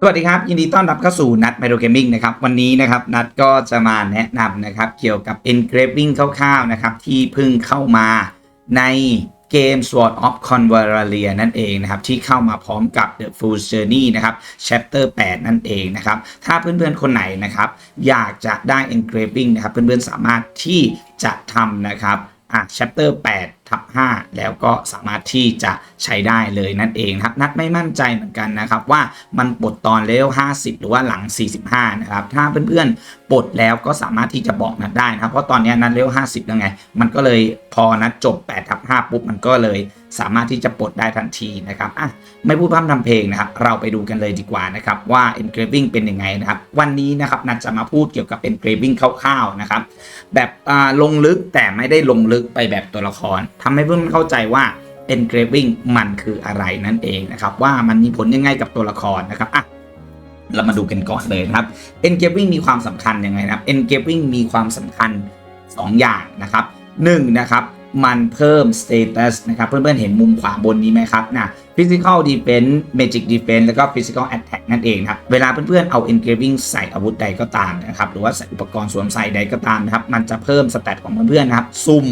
สวัสดีครับ ยินดีต้อนรับเข้าสู่นัดไมโ o เกมมิ่งนะครับ วันนี้นะครับนัดก็จะมาแนะนำนะครับ เกี่ยวกับ engraving คร่าวๆนะครับ ที่เพิ่งเข้ามาในเกม Sword of Converalia นั่นเองนะครับ ที่เข้ามาพร้อมกับ The Full Journey นะครับ Chapter 8 นั่นเองนะครับ ถ้าเพื่อนๆ คนไหนนะครับ อยากจะได้ engraving นะครับ เพื่อนๆ สามารถที่จะทำนะครับ อะ chapter 8ทับ5แล้วก็สามารถที่จะใช้ได้เลยนั่นเองครับ นัดไม่มั่นใจเหมือนกันนะครับ ว่ามันปลดตอนเลเวล50 หรือว่าหลัง 45 นะครับ ถ้าเพื่อนๆปลดแล้วก็สามารถที่จะบอกนัดได้นะครับ เพราะตอนนี้นัดเลเวล50แล้วไง มันก็เลยพอนัดจบ8ทับ5ปุ๊บมันก็เลย สามารถที่จะปลดได้ทันทีนะครับอะไม่พูดพร่ำทำเพลงนะครับ เราไปดูกันเลยดีกว่านะครับว่า engraving เป็นยังไงนะครับ วันนี้นะครับนัดจะมาพูดเกี่ยวกับ engraving คร่าวๆนะครับ แบบอ่าลงลึกแต่ไม่ได้ลงลึกไปแบบตัวละครทำให้เพื่อนๆเข้าใจว่า engraving มันคืออะไรนั่นเองนะครับ ว่ามันมีผลยังไงกับตัวละครนะครับอะเรามาดูกันก่อนเลยนะครับ engraving มีความสำคัญยังไงนะครับ engraving มีความสำคัญ 2 อย่างนะครับ1นะครับ มันเพิ่ม status นะครับ เพื่อนๆเห็นมุมขวาบนนี้ไหมครับนะ physical defense magic defense แล้วก็ physical attack นั่นเองครับ เวลาเพื่อนๆเอา engraving ใส่อาวุธใดก็ตามนะครับ หรือว่าใส่อุปกรณ์สวมใส่ใดก็ตามนะครับ มันจะเพิ่มสเตตของเพื่อนๆนะครับ ซุ่ม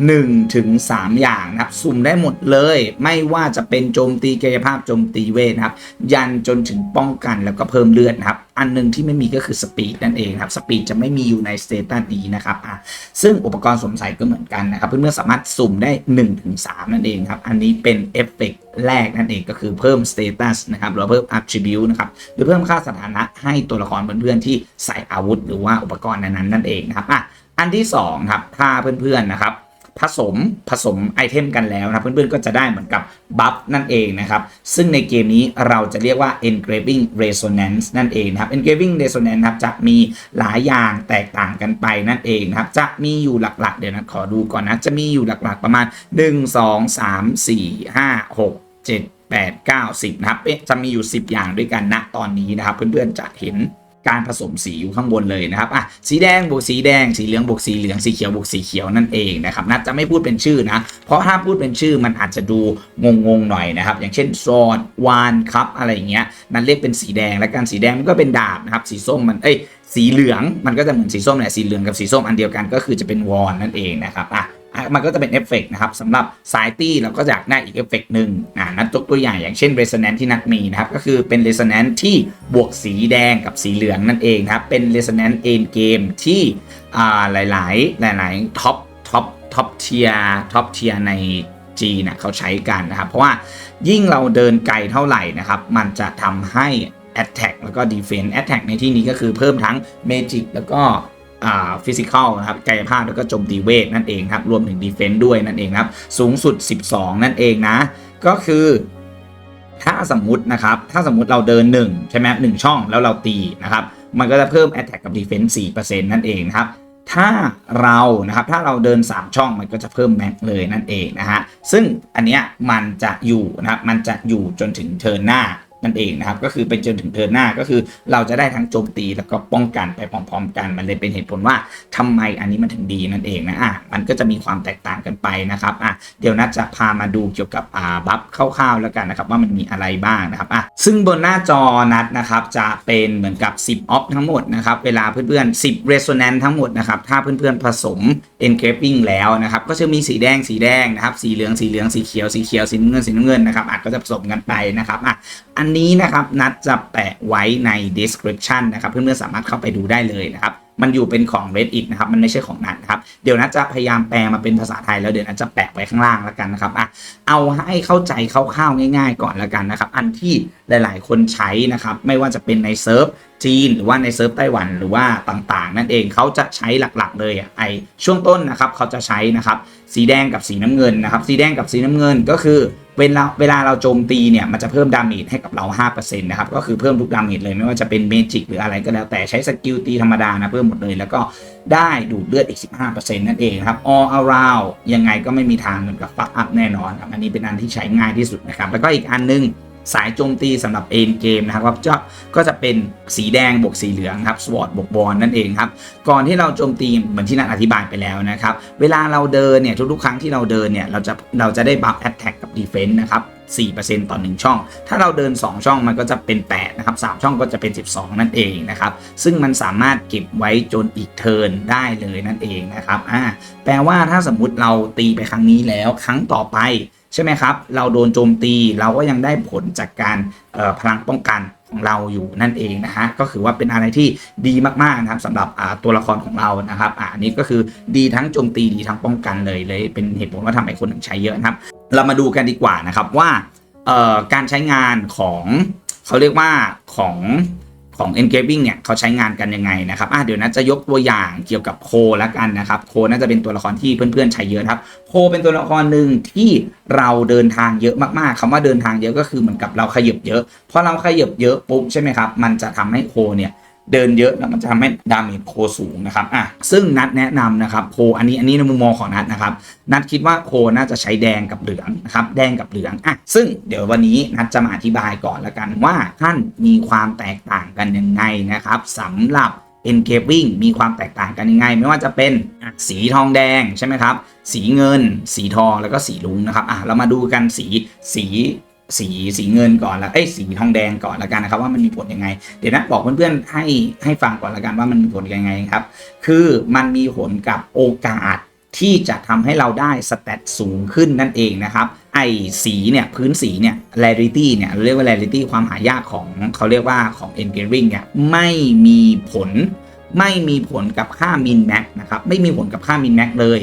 1ถึง3อย่างนะครับ สุ่มได้หมดเลย ไม่ว่าจะเป็นโจมตีกายภาพโจมตีเวทนะครับ ยันจนถึงป้องกันแล้วก็เพิ่มเลือดนะครับ อันหนึงที่ไม่มีก็คือสปีดนั่นเองครับ สปีดจะไม่มีอยู่ในสเตตัสนี้นะครับอะซึ่งอุปกรณ์สวมใส่ก็เหมือนกันนะครับ เพื่อนๆสามารถสุ่มได้1-3นั่นเองครับอันนี้เป็นเอฟเฟกแรกนั่นเองก็คือเพิ่มสเตตัสนะครับหรือเพิ่ม attribute นะครับหรือเพิ่มค่าสถานะให้ตัวละครเพื่อนๆที่ใส่อาวุธ หรือว่าอุปกรณ์นั้นๆนั่นเองนะครับอะอันที่สองครับถ้าเพื่อนๆนะครับผสมผสมไอเทมกันแล้วนะเพื่อนๆก็จะได้เหมือนกับบัฟนั่นเองนะครับ ซึ่งในเกมนี้เราจะเรียกว่า engraving resonance นั่นเองนะครับ engraving resonance ครับจะมีหลายอย่างแตกต่างกันไปนั่นเองนะครับ จะมีอยู่หลักๆ เดี๋ยวนะขอดูก่อนนะ จะมีอยู่หลักๆประมาณ 1 2 3 4 5 6 7 8 9 10นะครับเอ๊ะจะมีอยู่ 10 อย่างด้วยกันณตอนนี้นะครับ เพื่อนๆจะเห็นการผสมสีอยู่ข้างบนเลยนะครับอะสีแดงบวกสีแดง สีเหลืองบวกสีเหลืองสีเขียวบวกสีเขียวนั่นเองนะครับนัดจะไม่พูดเป็นชื่อนะ เพราะถ้าพูดเป็นชื่อมันอาจจะดูงงๆหน่อยนะครับ อย่างเช่นซอดวานครับอะไรอย่างเงี้ยนั่นเรียกเป็นสีแดงและกันสีแดงมันก็เป็นดาบนะครับ สีส้มมันเอ้ยสีเหลืองมันก็จะเหมือนสีส้มแหละสีเหลืองกับสีส้มอันเดียวกันก็คือจะเป็นวอนนั่นเองนะครับอะ มันก็จะเป็นเอฟเฟกต์นะครับสำหรับสายตี้เราก็อยากได้อีกเอฟเฟกต์หนึ่งอ่านัดยกตัวอย่างอย่างเช่น resonance ที่นัดมีนะครับก็คือเป็น resonance ที่บวกสีแดงกับสีเหลืองนั่นเองนะครับเป็น resonance end game ที่อ่าหลายๆ หลายๆท็อปท็อปท็อปเทียท็อปเทียในจีนะเขาใช้กันนะครับ เพราะว่ายิ่งเราเดินไกลเท่าไหร่นะครับ มันจะทำให้ attack แล้วก็ defense attack ในที่นี้ก็คือเพิ่มทั้ง magic แล้วก็ ฟิสิกอลนะครับกายภาพแล้วก็โจมตีเวทนั่นเองครับรวมถึงดีเฟนต์ด้วยนั่นเองครับสูงสุด 12 นั่นเองนะ ก็คือถ้าสมมุตินะครับถ้าสมมุติเราเดิน 1 ใช่ไหมหนึ่งช่องแล้วเราตีนะครับมันก็จะเพิ่ม Attack กับ Defense 4%นั่นเองนะครับถ้าเรานะครับถ้าเราเดิน 3 ช่องมันก็จะเพิ่มแม็กเลยนั่นเองนะฮะซึ่งอันเนี้ยมันจะอยู่นะครับมันจะอยู่จนถึงเทิร์นหน้า นั่นเองนะครับก็คือไปจนถึงเทิร์นหน้าก็คือ เราจะได้ทั้งโจมตีแล้วก็ป้องกันไปพร้อมๆ กัน มันเลยเป็นเหตุผลว่าทำไมอันนี้มันถึงดีนั่นเองนะอะมันก็จะมีความแตกต่างกันไปนะครับอะเดี๋ยวนัดจะพามาดูเกี่ยวกับอ่าบัฟคร่าวๆแล้วกันนะครับว่ามันมีอะไรบ้างนะครับอะซึ่งบนหน้าจอนัดนะครับจะเป็นเหมือนกับ 10ออฟทั้งหมดนะครับเวลาเพื่อนๆ10 resonance ทั้งหมดนะครับถ้าเพื่อนๆผสม engraving แล้วนะครับก็จะมีสีแดงสีแดงนะครับสีเหลืองสีเหลืองสีเขียวสีเขียวสีน้ำเงินสีน้ำเงินนะครับอะก็จะผสมกันไปนะครับอะอันนี้นะครับนัดจะแปะไว้ใน description นะครับเพื่อนๆสามารถเข้าไปดูได้เลยนะครับมันอยู่เป็นของ Reddit นะครับมันไม่ใช่ของนัดครับเดี๋ยวนัดจะพยายามแปลมาเป็นภาษาไทยแล้วเดี๋ยวนัดจะแปะไว้ข้างล่างแล้วกันนะครับอะเอาให้เข้าใจคร่าวๆง่าย ๆ ก่อนแล้วกันนะครับ อันที่หลาย ๆ คนใช้นะครับไม่ว่าจะเป็นในเซิร์ฟ จีนหรือว่าในเซิร์ฟไต้หวันหรือว่าต่างๆ นั่นเองเขาจะใช้หลักๆ เลยอะไอช่วงต้นนะครับเขาจะใช้นะครับสีแดงกับสีน้ำเงินนะครับสีแดงกับสีน้ำเงินก็คือเวลาเวลาเราโจมตีเนี่ยมันจะเพิ่มดาเมจให้กับเรา 5%นะครับก็คือเพิ่มทุกดาเมจเลยไม่ว่าจะเป็นเมจิกหรืออะไรก็แล้วแต่ใช้สกิลตีธรรมดานะเพิ่มหมดเลย แล้วก็ได้ดูดเลือดอีก 15%นั่นเองครับ all around ยังไงก็ไม่มีทางเหมือนกับฟักอัพแน่นอนครับอันนี้เป็นอันที่ใช้ง่ายที่สุดนะครับแล้วก็อีกอันนึง สายโจมตีสำหรับเอ็นเกมนะครับก็ก็จะเป็นสีแดงบวกสีเหลืองครับสวอตบวกบอลนั่นเองครับก่อนที่เราโจมตีเหมือนที่นัทอธิบายไปแล้วนะครับเวลาเราเดินเนี่ยทุกๆครั้งที่เราเดินเนี่ยเราจะเราจะได้บัฟแอตแทกกับดีเฟนต์นะครับ4%ต่อ 1 ช่อง ถ้าเราเดิน 2 ช่องมันก็จะเป็น 8 นะครับ 3 ช่องก็จะเป็น 12 นั่นเองนะครับ ซึ่งมันสามารถเก็บไว้จนอีกเทิร์นได้เลยนั่นเองนะครับ อ่า แปลว่าถ้าสมมุติเราตีไปครั้งนี้แล้วครั้งต่อไป ใช่ไหมครับ เราโดนโจมตีเราก็ยังได้ผลจากการพลังป้องกันของเราอยู่นั่นเองนะฮะก็คือว่าเป็นอะไรที่ดีมากๆนะครับสำหรับตัวละครของเรานะครับอันนี้ก็คือดีทั้งโจมตีดีทั้งป้องกันเลยเลย เป็นเหตุผลว่าทำให้คนถึงใช้เยอะนะครับ เรามาดูกันดีกว่านะครับว่าการใช้งานของเขาเรียกว่าของ ของ engraving เนี่ยเขาใช้งานกันยังไงนะครับอะเดี๋ยวนะจะยกตัวอย่างเกี่ยวกับโคละกันนะครับโคน่าจะเป็นตัวละครที่เพื่อนๆใช้เยอะครับโคเป็นตัวละครหนึ่งที่เราเดินทางเยอะมากๆคำว่าเดินทางเยอะก็คือเหมือนกับเราขยับเยอะพอเราขยับเยอะปุ๊บใช่ไหมครับมันจะทำให้โคเนี่ย เดินเยอะแล้วมันจะทำให้ดาเมจโคสูงนะครับอะซึ่งนัดแนะนำนะครับโคอันนี้อันนี้ในมุมมองของนัดนะครับนัดคิดว่าโคน่าจะใช้แดงกับเหลืองนะครับแดงกับเหลืองอะซึ่งเดี๋ยววันนี้นัดจะมาอธิบายก่อนละกันว่าท่านมีความแตกต่างกันยังไงนะครับสำหรับ engraving มีความแตกต่างกันยังไง ไม่ว่าจะเป็นสีทองแดงใช่ไหมครับ สีเงิน สีทองแล้วก็สีลุงนะครับอะเรามาดูกันสีสี สีสีเงินก่อนแล้วเอ้ยสีทองแดงก่อนละกันนะครับว่ามันมีผลยังไง เดี๋ยวนะบอกเพื่อนๆให้ให้ฟังก่อนละกันว่ามันมีผลยังไงครับ คือมันมีผลกับโอกาสที่จะทำให้เราได้สเตตสูงขึ้นนั่นเองนะครับ ไอสีเนี่ยพื้นสีเนี่ย rarity เนี่ยเราเรียกว่า rarity ความหายากของเขาเรียกว่าของ engraving เนี่ยไม่มีผล ไม่มีผลกับค่า min max นะครับ ไม่มีผลกับค่า min max เลย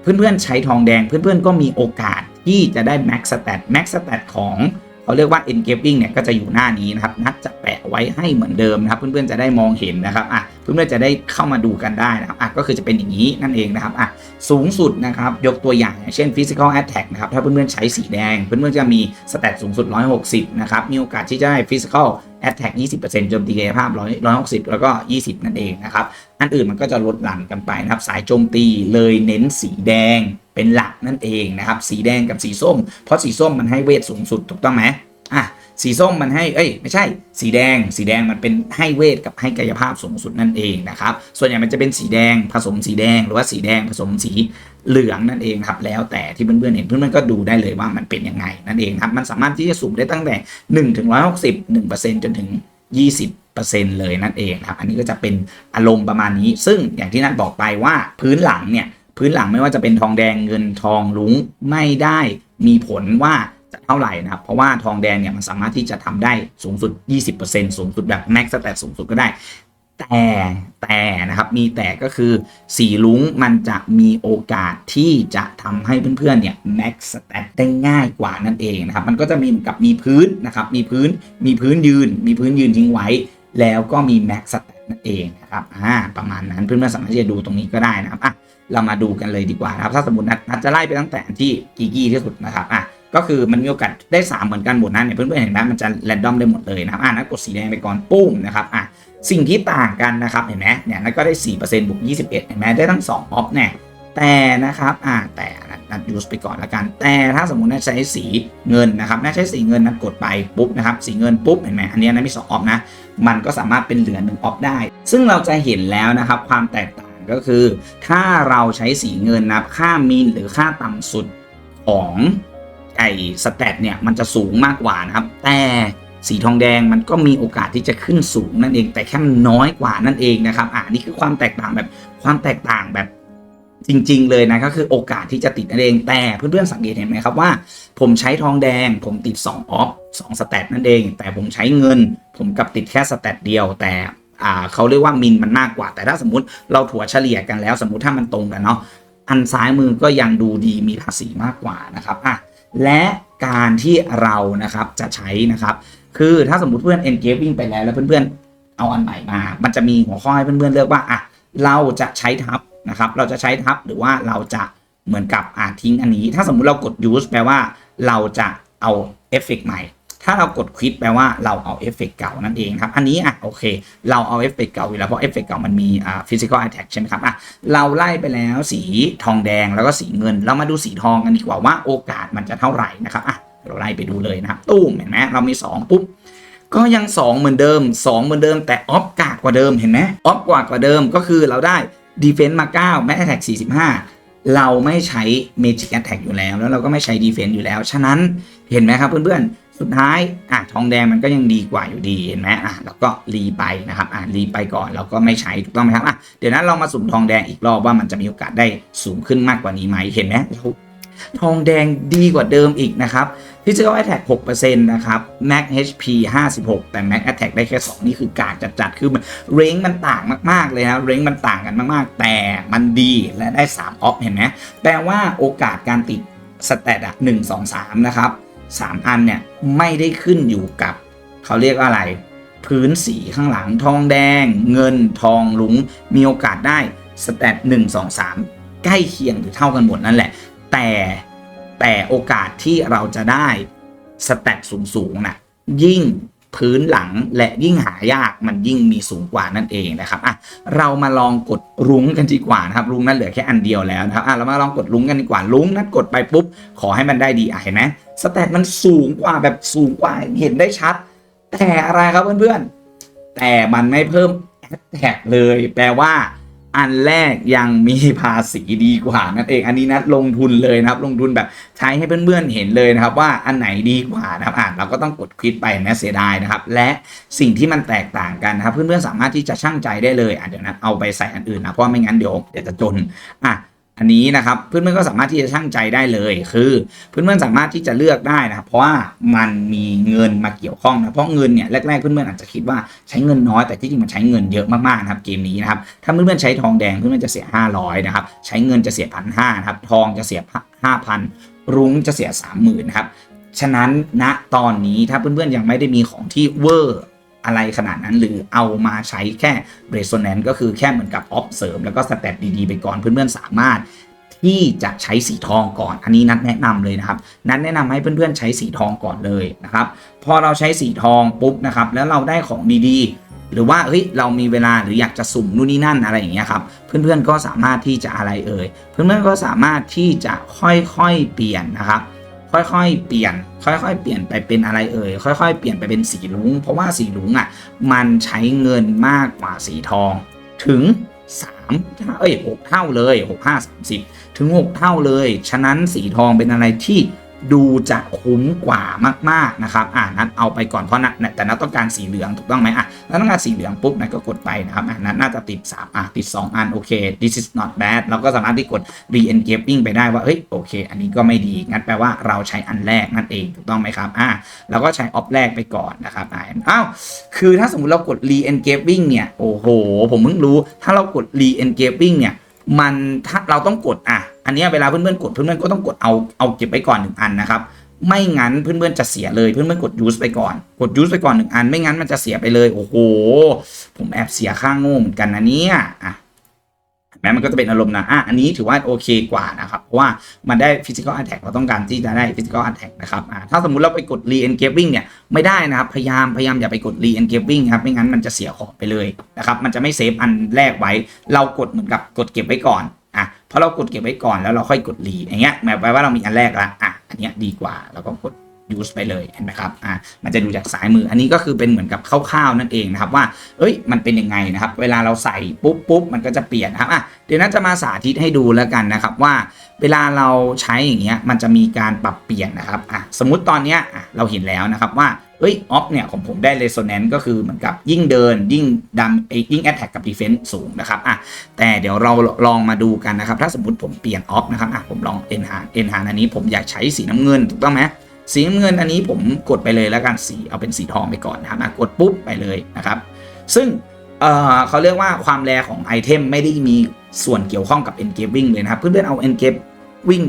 เพื่อนๆใช้ทองแดงเพื่อนๆก็มีโอกาส ที่จะได้ max stat max stat ของเขาเรียกว่า engraving เนี่ยก็จะอยู่หน้านี้นะครับ นัดจะแปะไว้ให้เหมือนเดิมนะครับ เพื่อนๆจะได้มองเห็นนะครับอะเพื่อนๆจะได้เข้ามาดูกันได้นะครับอะก็คือจะเป็นอย่างนี้นั่นเองนะครับอะสูงสุดนะครับ ยกตัวอย่างเช่น physical attack นะครับ ถ้าเพื่อนๆใช้สีแดง เพื่อนๆจะมี stat สูงสุด 160 นะครับ มีโอกาสที่จะได้ physical attack 20%โจมตีกายภาพ 160 แล้วก็ 20 นั่นเองนะครับ อันอื่นมันก็จะลดหลั่นกันไปนะครับ สายโจมตีเลยเน้นสีแดง เป็นหลักนั่นเองนะครับ สีแดงกับสีส้ม เพราะสีส้มมันให้เวทสูงสุดถูกต้องไหมอะสีส้มมันให้ เอ้ย ไม่ใช่ สีแดง สีแดงมันเป็นให้เวทกับให้กายภาพสูงสุดนั่นเองนะครับ ส่วนใหญ่มันจะเป็นสีแดงผสมสีแดง หรือว่าสีแดงผสมสีเหลืองนั่นเองครับ แล้วแต่ที่เพื่อนๆเห็นเพื่อนๆก็ดูได้เลยว่ามันเป็นยังไงนั่นเองครับ มันสามารถที่จะสูงได้ตั้งแต่1ถึง160 1%จนถึง 20%เลยนั่นเองครับ อันนี้ก็จะเป็นอารมณ์ประมาณนี้ ซึ่งอย่างที่นัทบอกไปว่าพื้นหลังเนี่ย พื้นหลังไม่ว่าจะเป็นทองแดงเงินทองลุงไม่ได้มีผลว่าจะเท่าไหร่นะครับเพราะว่าทองแดงเนี่ยมันสามารถที่จะทำได้สูงสุด 20%สูงสุดแบบแม็กซ์แต่สูงสุดก็ได้ แต่แต่นะครับมีแต่ก็คือสีลุ้งมันจะมีโอกาสที่จะทำให้เพื่อนๆเนี่ยแม็กซ์แตได้ง่ายกว่านั่นเองนะครับมันก็จะมีกับมีพื้นนะครับมีพื้นมีพื้นยืน มีพื้นยืนทิ้งไว้ แล้วก็มีแม็กซ์แตนั่นเองนะครับอ่าประมาณนั้นเพื่อนๆสามารถที่จะดูตรงนี้ก็ได้นะครับอะ เรามาดูกันเลยดีกว่านะครับถ้าสมมตินัดจะไล่ไปตั้งแต่ที่กีกี้ที่สุดนะครับอะก็คือมันมีโอกาสได้ 3 เหมือนกันหมดนะเนี่ยเพื่อนๆเห็นไหมมันจะแรนดอมได้หมดเลยนะครับอะนัดกดสีแดงไปก่อนปุ้มนะครับอะสิ่งที่ต่างกันนะครับเห็นไหมเนี่ยนัดก็ได้4%บวก21 เห็นไหมได้ทั้ง2ออฟเนี่ยแต่นะครับอะแต่นัดนัดยูสไปก่อนละกัน แต่ถ้าสมมตินัดใช้สีเงินนะครับนัดใช้สีเงินนัดกดไปปุ๊บนะครับสีเงินปุ๊บเห็นไหมอันนี้นัดมี2ออฟนะมันก็สามารถเป็นเหลือหนึ่งออฟได้ ซึ่งเราจะเห็นแล้วนะครับความแตกต่าง ก็คือ ถ้าเราใช้สีเงินนะครับค่ามินหรือค่าต่ำสุดของไอ้สแตทเนี่ยมันจะสูงมากกว่านะครับ แต่สีทองแดงมันก็มีโอกาสที่จะขึ้นสูงนั่นเอง แต่แค่มันน้อยกว่านั่นเองนะครับอ่านี่คือความแตกต่างแบบความแตกต่างแบบจริง ๆ เลยนะก็คือโอกาสที่จะติดนั่นเองแต่เพื่อนๆสังเกตเห็นไหมครับว่า ผมใช้ทองแดง ผมติด2ออฟ2สแตทนั่นเอง แต่ผมใช้เงิน ผมกับติดแค่สแตทเดียวแต่ อ่าเขาเรียกว่ามินมันมากกว่า แต่ถ้าสมมุติเราถัวเฉลี่ยกันแล้ว สมมุติถ้ามันตรงกันเนาะอันซ้ายมือก็ยังดูดีมีภาษีมากกว่านะครับอะและการที่เรานะครับจะใช้นะครับ คือถ้าสมมติเพื่อน engaging ไปแล้วแล้วเพื่อนๆเอาอันใหม่มา มันจะมีหัวข้อให้เพื่อนๆเลือกว่าอะเราจะใช้ทับนะครับ เราจะใช้ทับหรือว่าเราจะเหมือนกับอ่าทิ้งอันนี้ ถ้าสมมุติเรากด use แปลว่าเราจะเอาเอฟเฟกใหม่ ถ้าเรากดควิดแปลว่าเราเอาเอฟเฟกเก่านั่นเองครับ อันนี้อะโอเค เราเอาเอฟเฟกเก่าอยู่แล้วเพราะเอฟเฟกเก่ามันมีอ่า physical attack ใช่ไหมครับอะเราไล่ไปแล้วสีทองแดงแล้วก็สีเงิน เรามาดูสีทองกันดีกว่าว่าโอกาสมันจะเท่าไหร่นะครับอะเราไล่ไปดูเลยนะครับตู้มเห็นไหมเรามี 2 ปุ๊บก็ยัง 2 เหมือนเดิม 2 เหมือนเดิม แต่ออฟกากกว่าเดิมเห็นไหมออฟกว่ากว่าเดิมก็คือเราได้ดีเฟนซ์มา9แม้แท็ก45เราไม่ใช้ Magic Attack อยู่แล้ว แล้วเราก็ไม่ใช้ Defense อยู่แล้ว ฉะนั้นเห็นไหมครับเพื่อนๆ สุดท้ายอะทองแดงมันก็ยังดีกว่าอยู่ดีเห็นไหมอะเราก็รีไปนะครับอะรีไปก่อนเราก็ไม่ใช้ถูกต้องไหมครับอะเดี๋ยวนั้นเรามาสุ่มทองแดงอีกรอบว่ามันจะมีโอกาสได้สูงขึ้นมากกว่านี้ไหมเห็นไหมเราทองแดงดีกว่าเดิมอีกนะครับ Physical Attack 6%นะครับ Max HP 56 แต่ Max Attack ได้แค่ 2 นี่คือกากจัดๆ คือมันเรนมันต่างมากๆเลยนะเรนมันต่างกันมากๆ แต่มันดีและได้ 3 ออฟเห็นไหมแปลว่าโอกาสการติดสเตตอะ1 2 3 นะครับ 3 อันเนี่ยไม่ได้ขึ้นอยู่กับ เขาเรียกอะไร พื้นสีข้างหลังทองแดง เงินทองหลุงมีโอกาสได้สเตต1 2 3ใกล้เคียงหรือเท่ากันหมดนั่นแหละ แต่แต่โอกาสที่เราจะได้สแตทสูงๆนะยิ่งพื้นหลังและยิ่งหายากมันยิ่งมีสูงกว่านั่นเองนะครับอะเรามาลองกดรุ้งกันดีกว่านะครับรุ้งนั้นเหลือแค่อันเดียวแล้วนะครับอะเรามาลองกดรุ้งกันดีกว่ารุ้งนั้นกดไปปุ๊บขอให้มันได้ดีอะเห็นไหม สแตทมันสูงกว่าแบบสูงกว่าเห็นได้ชัด แต่อะไรครับเพื่อนๆ แต่มันไม่เพิ่มแอดแท็กเลย แปลว่าอันแรกยังมีภาษีดีกว่านั่นเองอันนี้นัดลงทุนเลยนะครับ ลงทุนแบบใช้ให้เพื่อนๆเห็นเลยนะครับ ว่าอันไหนดีกว่านะครับอ่านเราก็ต้องกดคลิกไปนะเสียดายนะครับ และสิ่งที่มันแตกต่างกันนะครับ เพื่อนๆสามารถที่จะช่างใจได้เลยอะเดี๋ยวนะเอาไปใส่อันอื่นนะเพราะไม่งั้นเดี๋ยวเดี๋ยวจะจนอะ อันนี้นะครับเพื่อนๆก็สามารถที่จะช่างใจได้เลย คือเพื่อนๆสามารถที่จะเลือกได้นะครับเพราะว่ามันมีเงินมาเกี่ยวข้องนะเพราะเงินเนี่ยแรกๆเพื่อนๆอาจจะคิดว่าใช้เงินน้อยแต่ที่จริงมันใช้เงินเยอะมากๆนะครับเกมนี้นะครับถ้าเพื่อนๆใช้ทองแดงเพื่อนๆจะเสีย 500นะครับใช้เงินจะเสียพันห้าครับทองจะเสียห้าพันรุ้งจะเสีย 30,000นะครับฉะนั้นณตอนนี้ถ้าเพื่อนๆยังไม่ได้มีของที่เวอร์ อะไรขนาดนั้นหรือเอามาใช้แค่ resonance ก็คือแค่เหมือนกับ observe แล้วก็สเตตดีๆ ไปก่อนเพื่อนๆสามารถที่จะใช้สีทองก่อน อันนี้นัดแนะนำเลยนะครับ นัดแนะนำให้เพื่อนๆใช้สีทองก่อนเลยนะครับ พอเราใช้สีทองปุ๊บนะครับ แล้วเราได้ของดีๆ หรือว่าเฮ้ยเรามีเวลาหรืออยากจะสุ่มนู่นนี่นั่นอะไรอย่างเงี้ยครับ เพื่อนๆก็สามารถที่จะอะไรเอ่ย เพื่อนๆก็สามารถที่จะค่อยๆเปลี่ยนนะครับ ค่อยๆ เปลี่ยน ค่อยๆ เปลี่ยนไปเป็นอะไรเอ่ย ค่อยๆ เปลี่ยนไปเป็นสีลุง เพราะว่าสีลุงอะ มันใช้เงินมากกว่าสีทอง ถึง3เอ้ย6เท่าเลย 6 5 30 ถึง 6 เท่าเลย ฉะนั้นสีทองเป็นอะไรที่ ดูจะคุ้มกว่ามากๆนะครับอ่านัดเอาไปก่อนเพราะนัดแต่นัดต้องการสีเหลืองถูกต้องไหมอะนัดต้องการสีเหลืองปุ๊บนัดก็กดไปนะครับอะนัดน่าจะติด 3 อะติด 2 อันโอเค this is not bad เราก็สามารถที่กด re engaging ไปได้ว่าเฮ้ยโอเค อันนี้ก็ไม่ดีงั้นแปลว่าเราใช้อันแรกนั่นเองถูกต้องไหมครับอะเราก็ใช้ออฟแรกไปก่อนนะครับอะอ้าวคือถ้าสมมติเรากด re engaging เนี่ยโอ้โห ผมเพิ่งรู้ถ้าเรากด re engaging เนี่ย มันถ้าเราต้องกดอะ อันนี้เวลาเพื่อนๆกดเพื่อนๆก็ต้องกดเอาเอาเก็บไว้ก่อนหนึ่งอันนะครับ ไม่งั้นเพื่อนๆจะเสียเลยเพื่อนๆกดยูสไปก่อน กดยูสไปก่อนหนึ่งอัน ไม่งั้นมันจะเสียไปเลย โอ้โห ผมแอบเสียค่างโง่เหมือนกันนะเนี่ยอะ แม้มันก็จะเป็นอารมณ์นะอะอันนี้ถือว่าโอเคกว่านะครับเพราะว่ามันได้ physical attack เราต้องการที่จะได้ physical attack นะครับอะถ้าสมมุติเราไปกด re engaging เนี่ยไม่ได้นะครับพยายามพยายามอย่าไปกด re engaging ครับไม่งั้นมันจะเสียของไปเลยนะครับมันจะไม่เซฟอันแรกไว้ เรากดเหมือนกับกดเก็บไว้ก่อนอะเพอเรากดเก็บไว้ก่อนแล้วเราค่อยกด re อย่างเงี้ยหมายความว่าเรามีอันแรกละอะอันเนี้ยดีกว่าเราก็กด use ไปเลยเห็นไหมครับอะมันจะดูจากซ้ายมือ อันนี้ก็คือเป็นเหมือนกับคร่าวๆนั่นเองนะครับว่า เอ้ยมันเป็นยังไงนะครับ เวลาเราใส่ปุ๊บปุ๊บมันก็จะเปลี่ยนครับอะเดี๋ยวน่าจะมาสาธิตให้ดูแล้วกันนะครับว่า เวลาเราใช้อย่างเงี้ยมันจะมีการปรับเปลี่ยนนะครับอะสมมุติตอนเนี้ยอะเราเห็นแล้วนะครับว่าเอ้ยออฟเนี่ยของผมได้ resonance ก็คือเหมือนกับยิ่งเดินยิ่งดำเอ้ยิ่ง attack กับ defense สูงนะครับอะแต่เดี๋ยวเราลองมาดูกันนะครับ ถ้าสมมติผมเปลี่ยนออฟนะครับอะผมลอง enhance enhance อันนี้ผมอยากใช้สีน้ำเงินถูกต้องไหม สีน้ำเงินอันนี้ผมกดไปเลยแล้วกันสีเอาเป็นสีทองไปก่อนนะครับกดปุ๊บไปเลยนะครับ ซึ่งเเขาเรียกว่าความแรของไอเทมไม่ได้มีส่วนเกี่ยวข้องกับ engraving เลยนะครับ เพื่อนๆเอา engraving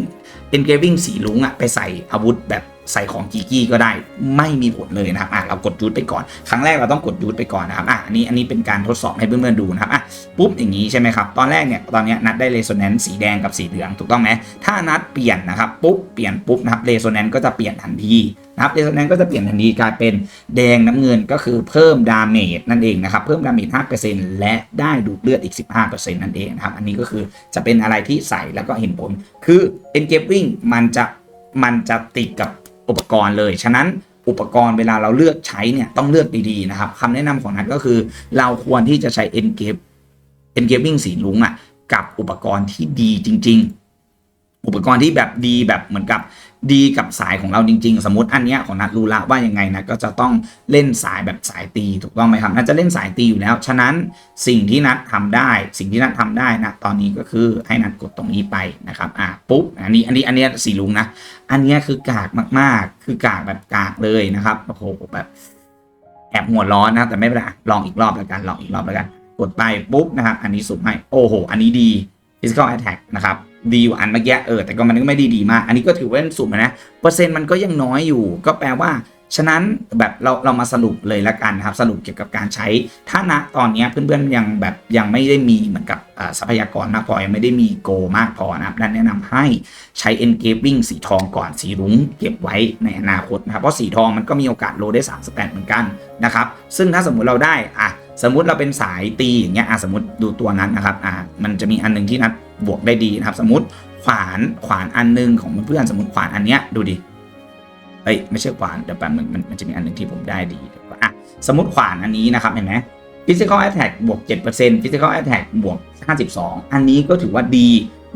engraving สีลุงอะไปใส่อาวุธแบบใส่ของกีกี้ก็ได้ไม่มีผลเลยนะครับอะเรากดยูทไปก่อน ครั้งแรกเราต้องกดยูทไปก่อนนะครับอะอันนี้อันนี้เป็นการทดสอบให้เพื่อนๆดูนะครับอะปุ๊บอย่างนี้ใช่ไหมครับ ตอนแรกเนี่ยตอนเนี้ยนัดได้เรโซแนนซ์สีแดงกับสีเหลืองถูกต้องไหมถ้านัดเปลี่ยนนะครับปุ๊บเปลี่ยนปุ๊บนะครับเรโซแนนซ์ก็จะเปลี่ยนทันทีนะครับเรโซแนนซ์ก็จะเปลี่ยนทันทีกลายเป็นแดงน้ำเงินก็คือเพิ่มดาเมจนั่นเองนะครับเพิ่มดาเมจ5%และได้ดูดเลือดอีก 15%นั่นเองนะครับอันนี้ก็คือจะเป็นอะไรที่ใส่แล้วก็เห็นผล คือ e n g a g e มันจะมันจะติดกับ อุปกรณ์เลย ฉะนั้นอุปกรณ์เวลาเราเลือกใช้เนี่ยต้องเลือกดีๆนะครับคำแนะนำของนัทก็คือ เราควรที่จะใช้ engage engraving สีลุงอะกับอุปกรณ์ที่ดีจริง อุปกรณ์ที่แบบดีแบบเหมือนกับดีกับสายของเราจริง ๆ สมมติอันเนี้ยของนัดรู้ละว่ายังไงนะก็จะต้องเล่นสายแบบสายตีถูกต้องไหมครับนัดจะเล่นสายตีอยู่แล้ว ฉะนั้นสิ่งที่นัดทำได้ สิ่งที่นัดทำได้นะตอนนี้ก็คือให้นัดกดตรงนี้ไปนะครับอะปุ๊บอันนี้อันนี้อันนี้สีลุงนะอันเนี้ยคือกากมากๆ คือกากแบบกากเลยนะครับโอ้โหแบบแอบหัวร้อนนะแต่ไม่เป็นไรลองอีกรอบแล้วกันลองอีกรอบแล้วกัน กดไปปุ๊บนะครับอันนี้สุ่มให้โอ้โห อันนี้ดี physical attack นะครับ ดีอยู่อันเมื่อกี้เออแต่ก็มันก็ไม่ได้ดีมาก อันนี้ก็ถือว่าเป็นสุ่มนะเปอร์เซ็นต์มันก็ยังน้อยอยู่ ก็แปลว่า ฉะนั้นแบบเราเรามาสรุปเลยละกันครับ สรุปเกี่ยวกับการใช้ถ้าณตอนนี้เพื่อนๆยังแบบยังไม่ได้มีเหมือนกับทรัพยากรมากพอยังไม่ได้มีโกมากพอนะครับนั่นแนะนำให้ใช้ engraving สีทองก่อนสีรุ้งเก็บไว้ในอนาคตนะครับเพราะสีทองมันก็มีโอกาสโลได้3สแตนเหมือนกันนะครับซึ่งถ้าสมมุติเราได้อะสมมุติเราเป็นสายตีอย่างเงี้ยอะสมมติดูตัวนั้นนะครับอะมันจะมีอันนึงที่นัด บวกได้ดีนะครับ สมมติขวานขวานอันหนึงของเพื่อนสมมติขวานอันเนี้ยดูดิเอ้ยไม่ใช่ขวานเดี๋ยวแป๊บนึงมันมันจะมีอันหนึงที่ผมได้ดีเดี๋ยวก่อนอะสมมติขวานอันนี้นะครับเห็นไหม physical attack บวก 7% physical attack บวก 52 อันนี้ก็ถือว่าดี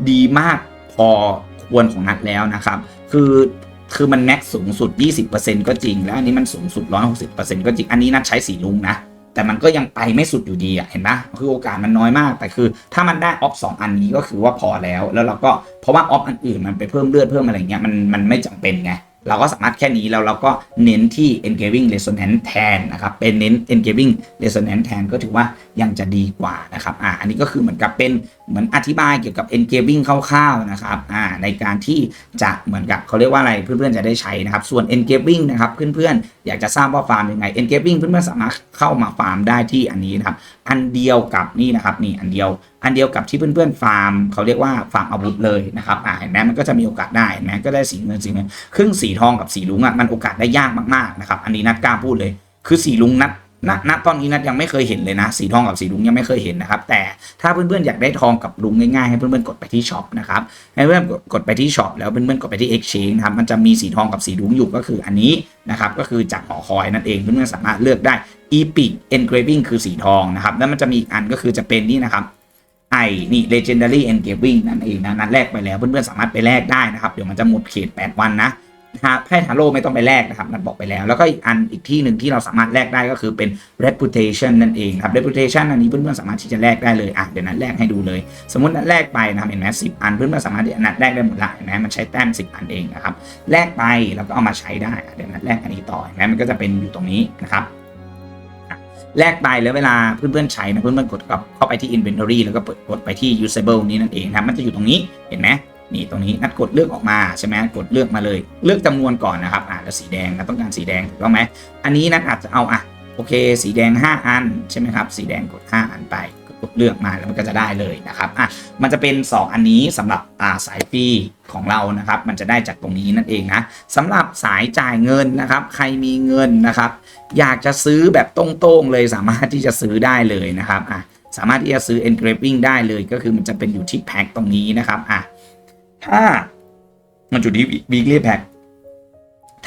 ดีมากพอควรของนัดแล้วนะครับ คือคือมันแม็กสูงสุด 20%ก็จริง แล้วอันนี้มันสูงสุด 160%ก็จริง อันนี้นัดใช้สีลุงนะ แต่มันก็ยังไปไม่สุดอยู่ดีอะเห็นไหมคือโอกาสมันน้อยมาก แต่คือ ถ้ามันได้ออฟสองอันนี้ก็คือว่าพอแล้ว แล้วเราก็เพราะว่าออฟอันอื่นมันไปเพิ่มเลือดเพิ่มอะไรเงี้ยมันมันไม่จำเป็นไงเราก็สามารถแค่นี้แล้วเราก็เน้นที่ engaging resonance แทนนะครับ เป็นเน้น engaging resonance แทนก็ถือว่ายังจะดีกว่านะครับ อ่า อันนี้ก็คือเหมือนกับเป็นเหมือนอธิบายเกี่ยวกับ engaging คร่าวๆนะครับอ่าในการที่จะเหมือนกับเขาเรียกว่าอะไรเพื่อนๆจะได้ใช้นะครับ ส่วน engaging นะครับเพื่อนๆอยากจะทราบว่าฟาร์มยังไง engaging เพื่อนๆสามารถเข้ามาฟาร์มได้ที่อันนี้นะครับอันเดียวกับนี่นะครับนี่อันเดียว อันเดียวกับที่เพื่อนๆฟาร์มเขาเรียกว่าฟาร์มอาวุธเลยนะครับอ่าเห็นไหมมันก็จะมีโอกาสได้เห็นไหมก็ได้สีเงินสีเงินครึ่งสีทองกับสีลุงอะมันโอกาสได้ยากมากๆนะครับอันนี้นัดกล้าพูดเลย คือสีลุงนัด ณณตอนนี้นัดยังไม่เคยเห็นเลยนะ สีทองกับสีลุงยังไม่เคยเห็นนะครับ แต่ถ้าเพื่อนๆอยากได้ทองกับลุงง่ายๆให้เพื่อนๆกดไปที่ช็อปนะครับให้เพื่อนๆกดไปที่ช็อปแล้วเพื่อนๆกดไปที่ exchange นะครับมันจะมีสีทองกับสีลุงอยู่ก็คืออันนี้นะครับก็คือจากหอคอยนั่นเองเพื่อนๆสามารถเลือกได้ epic engraving คือสีทองนะครับแล้วมันจะมีอีกอันก็คือจะเป็นนี่นะครับไอ้นี่ legendary engraving นั่นเองนะนัดแรกไปแล้วเพื่อนๆสามารถไปแลกได้นะครับ เดี๋ยวมันจะหมดเขต 8 วันนะ ถ้าไพ่ทาโร่ไม่ต้องไปแลกนะครับนัดบอกไปแล้ว แล้วก็อีกอันอีกที่หนึ่งที่เราสามารถแลกได้ก็คือเป็น reputation นั่นเองครับ reputation อันนี้เพื่อนๆสามารถที่จะแลกได้เลยอะเดี๋ยวนัดแลกให้ดูเลย สมมตินัดแลกไปนะครับเห็นไหมสิอันเพื่อนๆสามารถที่จะนัดแลกได้หมดละเห็นไหมมันใช้แต้ม10อันเองนะครับแลกไปแล้วก็เอามาใช้ได้เดี๋ยวนัดแลกอันนี้ต่อเห็นไหมมันก็จะเป็นอยู่ตรงนี้นะครับแลกไปแล้วเวลาเพื่อนๆใช้นะเพื่อนๆกดกับเข้าไปที่ inventory แล้วก็เปิดกดไปที่ usable นี้นั่นเองนะมันจะอยู่ตรงนี้เห็นไหม นี่ตรงนี้นัดกดเลือกออกมาใช่ไหมกดเลือกมาเลย เลือกจำนวนก่อนนะครับอ่าแล้วสีแดงนะต้องการสีแดงถูกต้องไหมอันนี้นัดอาจจะเอาอะโอเค สีแดง 5 อันใช่ไหมครับสีแดงกด 5 อันไปกดเลือกมาแล้วมันก็จะได้เลยนะครับอะมันจะเป็น 2 อันนี้สำหรับอ่าสายฟรีของเรานะครับ มันจะได้จากตรงนี้นั่นเองนะสำหรับสายจ่ายเงินนะครับ ใครมีเงินนะครับ อยากจะซื้อแบบตรงๆเลยสามารถที่จะซื้อได้เลยนะครับอะสามารถที่จะซื้อ engraving ได้เลยก็คือมันจะเป็นอยู่ที่แพ็คตรงนี้นะครับอะ ถ้ามันอยู่ที่ weekly pack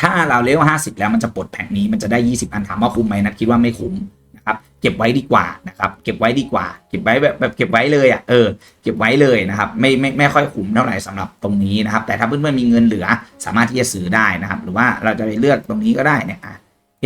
ถ้าเราเลเวล50แล้วมันจะปลดแพ็คนี้มันจะได้20อันถามว่าคุ้มไหมนัดคิดว่าไม่คุ้มนะครับเก็บไว้ดีกว่านะครับเก็บไว้ดีกว่า เก็บไว้แบบแบบเก็บไว้เลยอะเออเก็บไว้เลยนะครับไม่ไม่ไม่ค่อยคุ้มเท่าไหร่สำหรับตรงนี้นะครับ แต่ถ้าเพื่อนๆมีเงินเหลือสามารถที่จะซื้อได้นะครับ หรือว่าเราจะไปเลือกตรงนี้ก็ได้เนี่ยอะ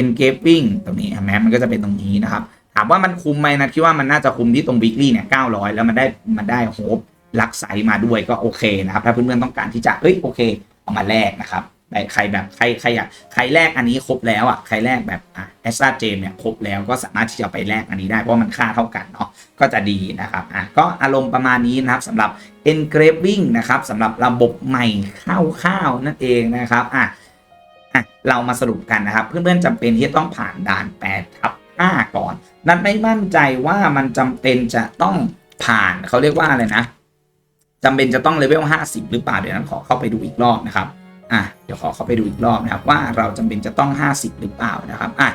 engraving ตรงนี้เห็นไหมมันก็จะเป็นตรงนี้นะครับถามว่ามันคุ้มไหมนะคิดว่ามันน่าจะคุ้มที่ตรง weekly เนี่ย900 แล้วมันได้มันได้โฮป ลักไซมาด้วยก็โอเคนะครับถ้าเพื่อนๆต้องการที่จะเอ้ยโอเคเอามาแลกนะครับใครแบบใครใครอยากใครแลกอันนี้ครบแล้วอะใครแลกแบบอะเอสตาเจมเนี่ยครบแล้วก็สามารถที่จะไปแลกอันนี้ได้เพราะมันค่าเท่ากันเนาะก็จะดีนะครับอะก็อารมณ์ประมาณนี้นะครับสำหรับ engraving นะครับสำหรับระบบใหม่ข้าวๆนั่นเองนะครับอะอะเรามาสรุปกันนะครับ เพื่อนๆจำเป็นที่ต้องผ่านด่าน8ทับ5ก่อน นัดไม่มั่นใจว่ามันจำเป็นจะต้องผ่านเขาเรียกว่าอะไรนะ จำเป็นจะต้องเลเวล50 หรือเปล่าเดี๋ยวนั้นขอเข้าไปดูอีกรอบนะครับอะเดี๋ยวขอเข้าไปดูอีกรอบนะครับว่าเราจำเป็นจะต้อง 50 หรือเปล่านะครับอะ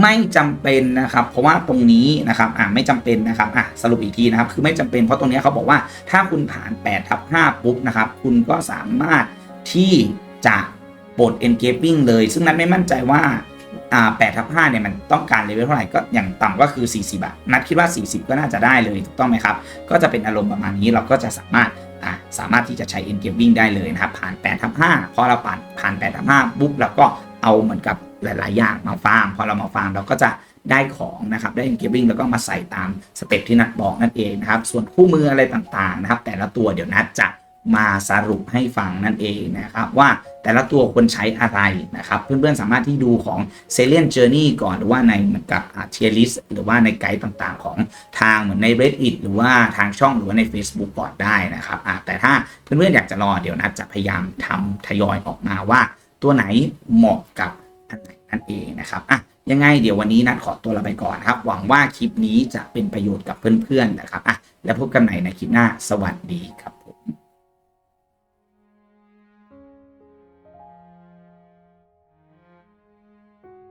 ไม่จำเป็นนะครับ เพราะว่าตรงนี้นะครับอะไม่จำเป็นนะครับอะสรุปอีกทีนะครับ คือไม่จำเป็นเพราะตรงนี้เขาบอกว่าถ้าคุณผ่าน8ทับ5ปุ๊บนะครับ คุณก็สามารถที่จะปลด engaging เลย ซึ่งนัทไม่มั่นใจว่าอ่า8ทับ5เนี่ยมันต้องการเลเวลเท่าไหร่ก็อย่างต่ำก็คือ 40บาทนัดคิดว่า 40 ก็น่าจะได้เลยถูกต้องไหมครับ ก็จะเป็นอารมณ์ประมาณนี้เราก็จะสามารถ อะสามารถที่จะใช้ engraving ได้เลยนะครับผ่าน8ทับ5พอเราผ่านผ่าน8ทับ5ปุ๊บเราก็เอาเหมือนกับหลายๆอย่างมาฟาร์มพอเรามาฟาร์มเราก็จะได้ของนะครับได้ engraving แล้วก็มาใส่ตามสเต็ปที่นัดบอกนั่นเองนะครับส่วนคู่มืออะไรต่างๆนะครับแต่ละตัวเดี๋ยวนัดจะ มาสรุปให้ฟังนั่นเองนะครับว่าแต่ละตัวควรใช้อะไรนะครับ เพื่อนๆสามารถที่ดูของ s a l i e n Journey ก่อนหรือว่าในเหมือนกับเทียริสหรือว่าในไกด์ต่างๆ ของทางเหมือนใน Reddit หรือว่าทางช่องหรือว่าใน Facebook ก่อนได้นะครับแต่ถ้าเพื่อนๆอยากจะรอเดี๋ยวนัดจะพยายามทำทยอยออกมาว่า ตัวไหนเหมาะกับอันไหนนั่นเองนะครับอะยังไงเดี๋ยววันนี้นัดขอตัวลาไปก่อนครับ หวังว่าคลิปนี้จะเป็นประโยชน์กับเพื่อนๆนะครับอะแล้วพบกันใหม่ในคลิปหน้าสวัสดีครับ